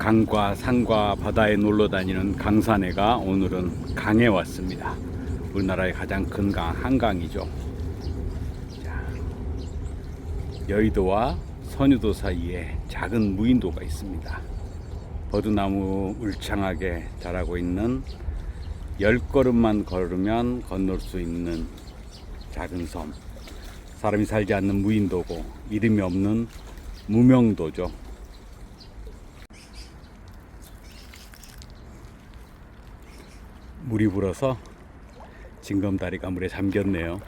강과 산과 바다에 놀러 다니는 강산해가 오늘은 강에 왔습니다. 우리나라의 가장 큰 강 한강이죠. 자, 여의도와 선유도 사이에 작은 무인도가 있습니다. 버드나무 울창하게 자라고 있는 열 걸음만 걸으면 건널 수 있는 작은 섬. 사람이 살지 않는 무인도고 이름이 없는 무명도죠. 물이 불어서 징검다리가 물에 잠겼네요.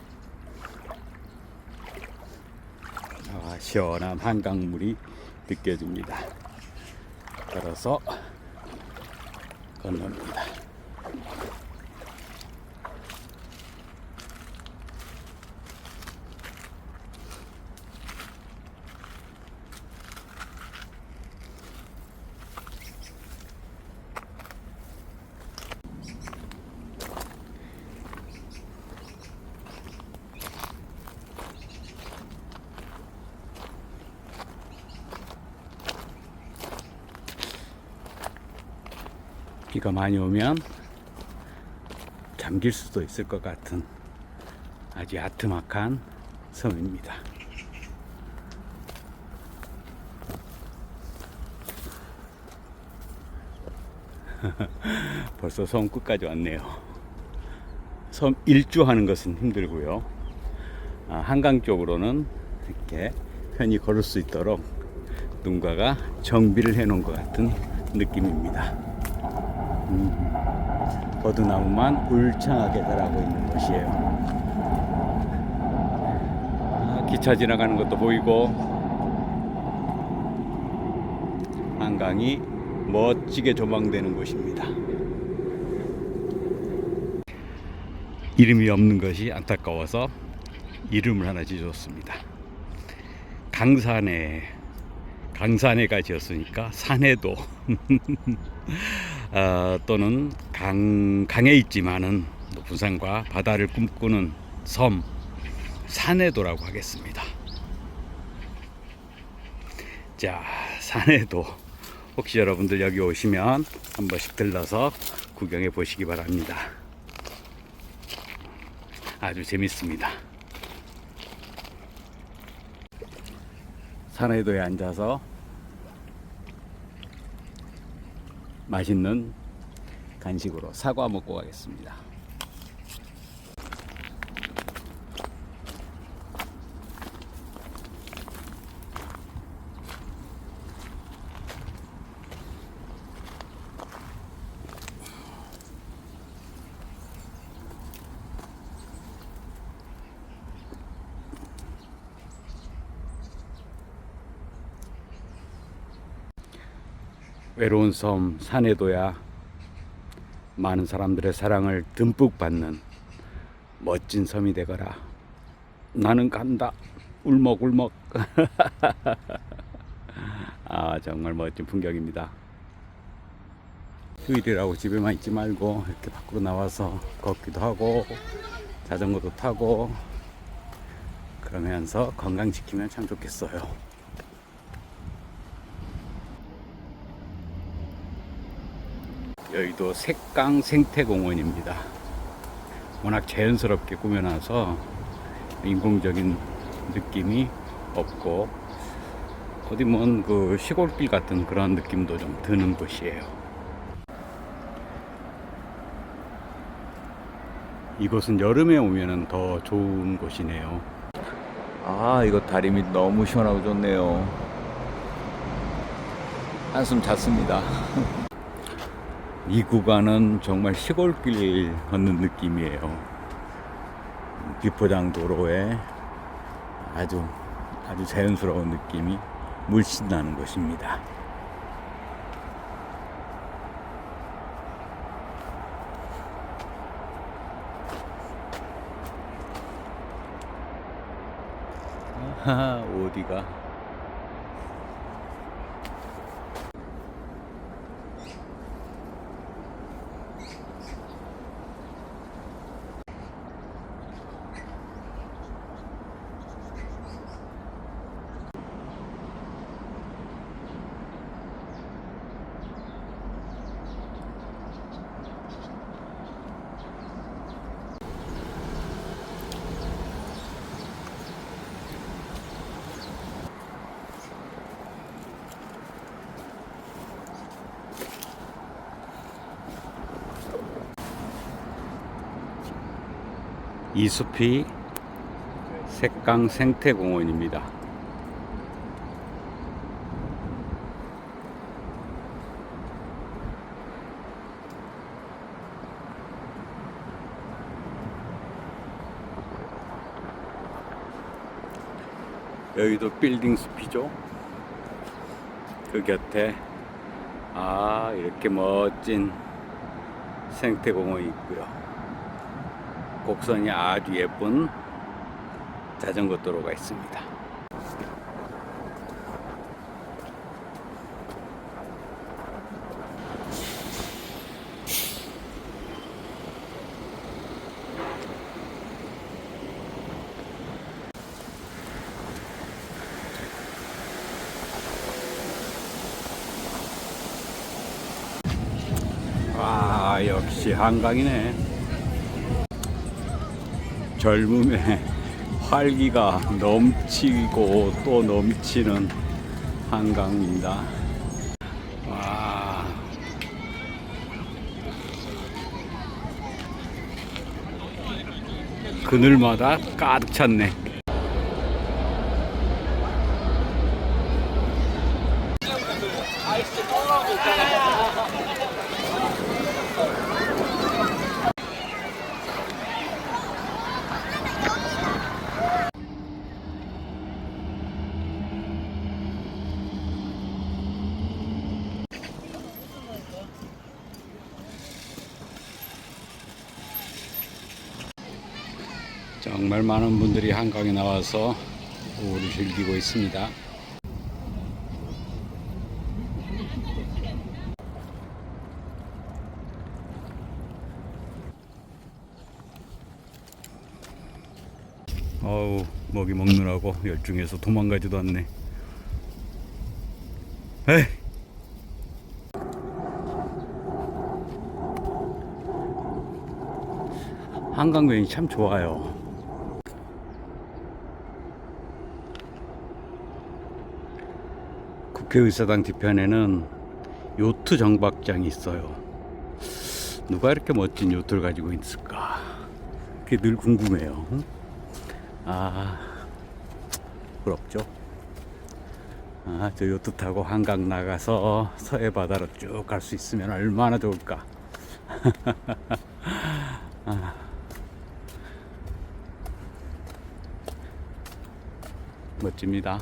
아, 시원한 한강물이 느껴집니다. 걸어서 건너입니다. 비가 많이 오면 잠길 수도 있을 것 같은 아주 야트막한 섬입니다. 벌써 섬 끝까지 왔네요. 섬 일주하는 것은 힘들고요. 아, 한강 쪽으로는 이렇게 편히 걸을 수 있도록 누군가가 정비를 해 놓은 것 같은 느낌입니다. 버드나무만 울창하게 자라고 있는 곳이에요. 아, 기차 지나가는 것도 보이고 한강이 멋지게 조망되는 곳입니다. 이름이 없는 것이 안타까워서 이름을 하나 지었습니다. 강산에 강산에가 지었으니까 산에도 어, 또는 강, 강에 있지만은 높은 산과 바다를 꿈꾸는 섬 산해도라고 하겠습니다. 자, 산해도 혹시 여러분들 여기 오시면 한 번씩 들러서 구경해 보시기 바랍니다. 아주 재밌습니다. 산해도에 앉아서 맛있는 간식으로 사과 먹고 가겠습니다. 외로운 섬 산에도야 많은 사람들의 사랑을 듬뿍 받는 멋진 섬이 되거라. 나는 간다. 울먹울먹. 아 정말 멋진 풍경입니다. 휴일이라고 집에만 있지 말고 이렇게 밖으로 나와서 걷기도 하고 자전거도 타고 그러면서 건강 지키면 참 좋겠어요. 여의도 색강 생태공원입니다. 워낙 자연스럽게 꾸며놔서 인공적인 느낌이 없고 어디 먼 그 시골길 같은 그런 느낌도 좀 드는 곳이에요. 이곳은 여름에 오면은 더 좋은 곳이네요. 아, 이거 다리 밑 너무 시원하고 좋네요. 한숨 잤습니다. 이 구간은 정말 시골길 걷는 느낌이에요. 비포장 도로에 아주 아주 자연스러운 느낌이 물씬 나는 곳입니다. 아하, 어디가? 이 숲이 색강 생태공원입니다. 여기도 빌딩 숲이죠. 그 곁에 아 이렇게 멋진 생태공원이 있고요. 곡선이 아주 예쁜 자전거 도로가 있습니다. 아 역시 한강이네. 젊음의 활기가 넘치고 또 넘치는 한강입니다. 와. 그늘마다 가득 찼네. 정말 많은 분들이 한강에 나와서 오후를 즐기고 있습니다. 어우 먹이 먹느라고 열중해서 도망가지도 않네. 에이. 한강변이 참 좋아요. 국회의사당 뒤편에는 요트 정박장이 있어요. 누가 이렇게 멋진 요트를 가지고 있을까? 그게 늘 궁금해요. 아, 부럽죠? 아, 저 요트 타고 한강 나가서 서해 바다로 쭉 갈 수 있으면 얼마나 좋을까? 아. 멋집니다.